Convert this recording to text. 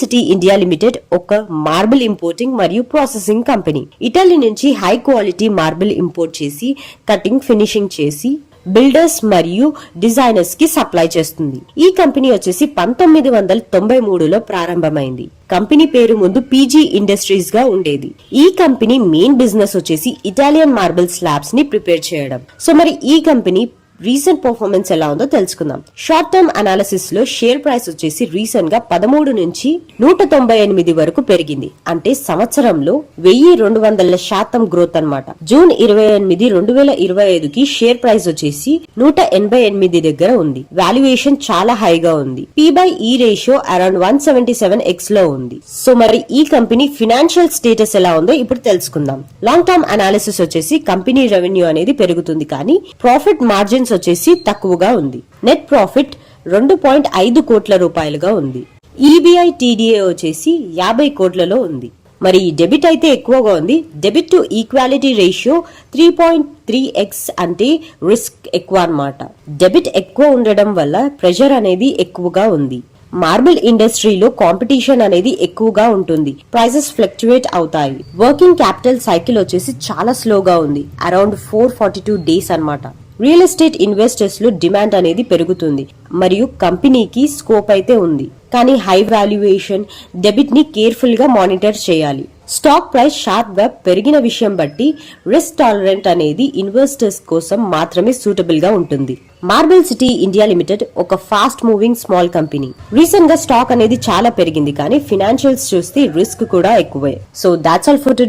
City India limited ఒక marble importing మరియు processing company Italy నుంచి హై క్వాలిటీ మార్బుల్ ఇంపోర్ట్ చేసి కటింగ్ ఫినిషింగ్ చేసి బిల్డర్స్ మరియు డిజైనర్స్కి సప్లై చేస్తుంది. ఈ కంపెనీ వచ్చేసి పంతొమ్మిది వందల తొంభై మూడులో ప్రారంభమైంది. కంపెనీ పేరు ముందు పీజీ ఇండస్ట్రీస్గా ఉండేది. ఈ కంపెనీ మెయిన్ బిజినెస్ వచ్చేసి ఇటాలియన్ మార్బుల్ స్లాబ్స్ని ప్రిపేర్ చేయడం. సో మరి ఈ కంపెనీ రీసెంట్ పర్ఫార్మెన్స్ ఎలా ఉందో తెలుసుకుందాం. షార్ట్ టర్మ్ అనాలిసిస్లో షేర్ ప్రైస్ వచ్చేసి రీసెంట్గా పదమూడు నుంచి నూట తొంభై ఎనిమిది వరకు పెరిగింది. అంటే సంవత్సరంలో వెయ్యి రెండు వందల శాతం గ్రోత్ అన్నమాట. జూన్ ఇరవై ఎనిమిది రెండు వేల ఇరవై ఐదుకి షేర్ ప్రైస్ వచ్చేసి నూట ఎనభై ఎనిమిది దగ్గర ఉంది. వాల్యుయేషన్ చాలా హైగా ఉంది. P by E ratio around one seventy seven ఎక్స్లో ఉంది. సో మరి ఈ కంపెనీ ఫినాన్షియల్ స్టేటస్ ఎలా ఉందో ఇప్పుడు తెలుసుకుందాం. లాంగ్ టర్మ్ అనాలిసిస్ వచ్చేసి కంపెనీ రెవెన్యూ అనేది పెరుగుతుంది కానీ ప్రాఫిట్ మార్జిన్స్ వచ్చేసి తక్కువగా ఉంది. నెట్ ప్రాఫిట్ రెండు పాయింట్ ఐదు కోట్ల రూపాయలుగా ఉంది. ఈబీఐ టీడీఏ వచ్చేసి యాభై కోట్లలో ఉంది. మరి డెబిట్ అయితే ఎక్కువగా ఉంది. Debit to equality ratio three point three X అంటే రిస్క్ ఎక్కువ అనమాట డెబిట్ ఎక్కువ ఉండడం వల్ల ప్రెషర్ అనేది ఎక్కువగా ఉంది. మార్బుల్ ఇండస్ట్రీలో కాంపిటీషన్ అనేది ఎక్కువగా ఉంటుంది. ప్రైసెస్ ఫ్లక్చువేట్ అవుతాయి. వర్కింగ్ క్యాపిటల్ సైకిల్ వచ్చేసి చాలా స్లోగా ఉంది. Around four forty two days అనమాట రియల్ ఎస్టేట్ ఇన్వెస్టర్స్లో డిమాండ్ అనేది పెరుగుతుంది మరియు కంపెనీకి స్కోప్ అయితే ఉంది. కానీ హై వాల్యుయేషన్ డెబిట్ని కేర్ఫుల్గా మానిటర్ చేయాలి. స్టాక్ ప్రైస్ షార్ప్గా పెరిగిన విషయం బట్టి రిస్క్ టాలరెంట్ అనేది ఇన్వెస్టర్స్ కోసం మాత్రమే సూటబుల్గా ఉంటుంది. మార్బెల్ సిటీ ఇండియా లిమిటెడ్ ఒక ఫాస్ట్ మూవింగ్ స్మాల్ కంపెనీ. రీసెంట్గా స్టాక్ అనేది చాలా పెరిగింది కానీ ఫినాన్షియల్స్ చూస్తే రిస్క్ కూడా ఎక్కువే. So that's all for today